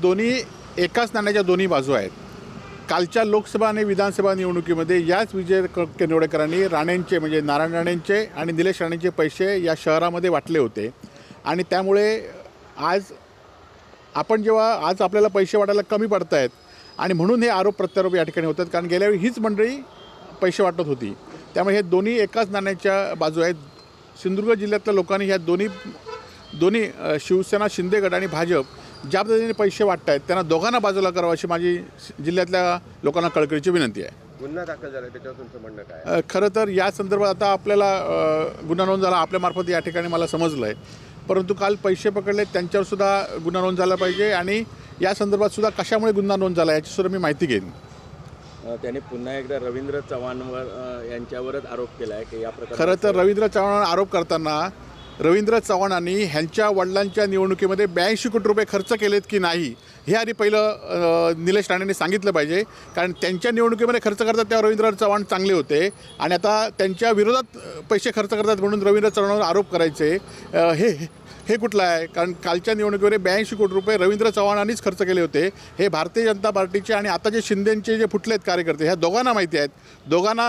दोन्ही एकाच नाण्याच्या दोन्ही बाजू आहेत. कालच्या लोकसभा आणि विधानसभा निवडणुकीमध्ये याच विजय क- निवडेकरांनी राणेंचे म्हणजे नारायण राणेंचे आणि निलेश राणेंचे पैसे या शहरामध्ये वाटले होते. आणि त्यामुळे आज आपण जेव्हा आज आपल्याला पैसे वाटायला कमी पडत आहेत आणि म्हणून हे आरोप प्रत्यारोप या ठिकाणी होतात कारण गेल्यावेळी हीच मंडळी पैसे वाटत होती. त्यामुळे हे दोन्ही एकाच नाण्याच्या बाजू आहेत. सिंधुदुर्ग जिल्ह्यातल्या लोकांनी ह्या दोन्ही दोन्ही शिवसेना शिंदेगड आणि भाजप ज्या पद्धतीने पैसे वाटत आहेत त्यांना दोघांना बाजूला करावं अशी माझी जिल्ह्यातल्या लोकांना कळकळीची विनंती आहे. गुन्हा दाखल झाला त्याच्यावर तुमचं म्हणणं काय खरं तर या संदर्भात आता आपल्याला गुन्हा नोंद झाला आपल्यामार्फत या ठिकाणी मला समजलं आहे परंतु काल पैसे पकडले त्यांच्यावर सुद्धा गुन्हा नोंद झाला पाहिजे आणि या संदर्भात सुद्धा कशामुळे गुन्हा नोंद झाला याची सुद्धा मी माहिती घेईन. त्यांनी पुन्हा एकदा रवींद्र चव्हाणवर यांच्यावरच आरोप केला आहे की या प्रकारे खरं तर रवींद्र चव्हाणांवर आरोप करताना रवींद्र चव्हाणांनी ह्यांच्या वडिलांच्या निवडणुकीमध्ये ब्याऐंशी कोटी रुपये खर्च केलेत की नाही? हे आधी पहिलं निलेश राणेंनी सांगितलं पाहिजे. कारण त्यांच्या निवडणुकीमध्ये खर्च करतात तेव्हा रवींद्र चव्हाण चांगले होते. आणि आता त्यांच्या विरोधात पैसे खर्च करतात म्हणून रवींद्र चव्हाणांवर आरोप करायचे. हे हे कुठलं आहे? कारण कालच्या निवडणुकीमध्ये ब्याऐंशी कोटी रुपये रवींद्र चव्हाणांनीच खर्च केले होते. हे भारतीय जनता पार्टीचे आणि आता जे शिंदेचे जे फुटले आहेत कार्यकर्ते ह्या दोघांना माहिती आहेत. दोघांना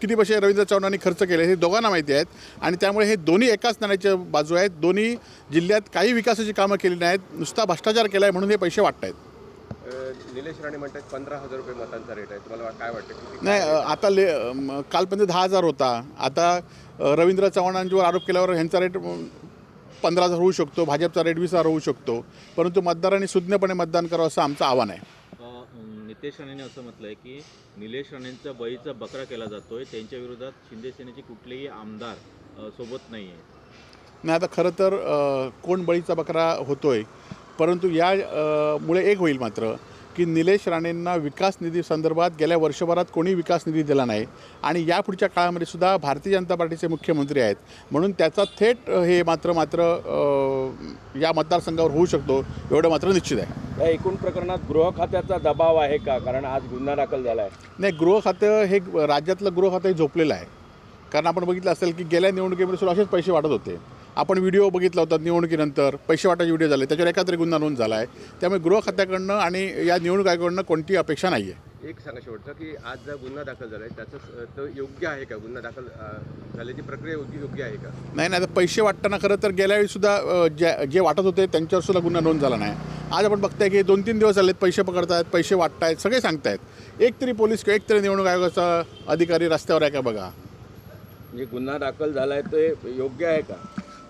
किती पैसे रवींद्र चव्हाणांनी खर्च केले हे दोघांना माहिती आहेत. आणि त्यामुळे हे दोन्ही एकाच नाण्याच्या बाजू आहेत. दोन्ही जिल्ह्यात काही विकासाची कामं केली नाहीत. नुसता भ्रष्टाचार केला आहे म्हणून हे पैसे वाटत आहेत अ, निलेश राणे म्हणतात पंधरा हजार रुपये मतांचा रेट आहे. तुम्हाला काय वाटतं? किती नाही आता ले कालपर्यंत दहा हजार होता. आता रवींद्र चव्हाणांच्यावर आरोप केल्यावर ह्यांचा रेट पंधरा हजार होऊ शकतो. भाजपचा रेट वीस हजार होऊ शकतो. परंतु मतदारांनी सुज्ञपणे मतदान करावं असं आमचं आव्हान आहे. नितेश राणेने असं म्हटलंय की निलेश राणेंचा बळीचा बकरा केला जातोय. त्यांच्या विरोधात शिंदे सेनेचे कुठलेही आमदार सोबत नाही आहे नाही आता खरं तर कोण बळीचा बकरा होतोय? परंतु या अ, मुळे एक होईल मात्र की निलेश राणेंना विकास निधी संदर्भात गेल्या वर्षभरात कोणी विकास निधी दिला नाही. आणि यापुढच्या काळामध्ये सुद्धा भारतीय जनता पार्टीचे मुख्यमंत्री आहेत. म्हणून त्याचा थेट हे मात्र मात्र या मतदारसंघावर होऊ शकतो एवढं मात्र निश्चित आहे. या एकूण प्रकरणात गृह खात्याचा दबाव आहे का? कारण आज गुन्हा दाखल झाला आहे नाही गृह खातं हे राज्यातलं गृह खातं हे झोपलेलं आहे. कारण आपण बघितलं असेल की गेल्या निवडणुकीमध्ये सुद्धा असेच पैसे वाटत होते. आपण व्हिडिओ बघितला होता निवडणुकीनंतर पैसे वाटायचे व्हिडिओ झाले त्याच्यावर एकातरी गुन्हा नोंद झाला आहे त्यामुळे गृह खात्याकडनं आणि या निवडणूक आयोगाकडनं कोणतीही अपेक्षा नाही आहे एक सांगा शेवटचं की आज जो गुन्हा दाखल झाला आहे त्याचं तो योग्य आहे का? गुन्हा दाखल झाल्याची प्रक्रिया योग्य योग्य आहे का? नाही नाही आता पैसे वाटताना खरं तर गेल्या वेळी सुद्धा अ, जे जे वाटत होते त्यांच्यावर सुद्धा गुन्हा नोंद झाला नाही. आज आपण बघताय की दोन तीन दिवस झालेत पैसे पकडतायत पैसे वाटतायत सगळे सांगतायत. एक तरी पोलीस किंवा एक तरी निवडणूक आयोगाचा अधिकारी रस्त्यावर आहे का बघा? म्हणजे गुन्हा दाखल झाला आहे ते योग्य आहे का?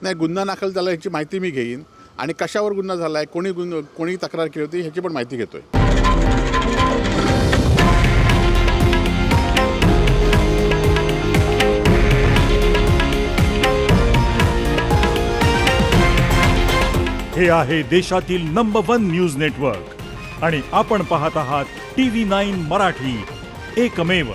नाही गुन्हा दाखल झाला याची माहिती मी घेईन. आणि कशावर गुन्हा झाला आहे कोणी गुन कोणी तक्रार केली होती ह्याची पण माहिती घेतोय. हे आहे देशातील नंबर वन न्यूज नेटवर्क आणि आपण पाहत आहात टी व्ही नाईन मराठी. एकमेव.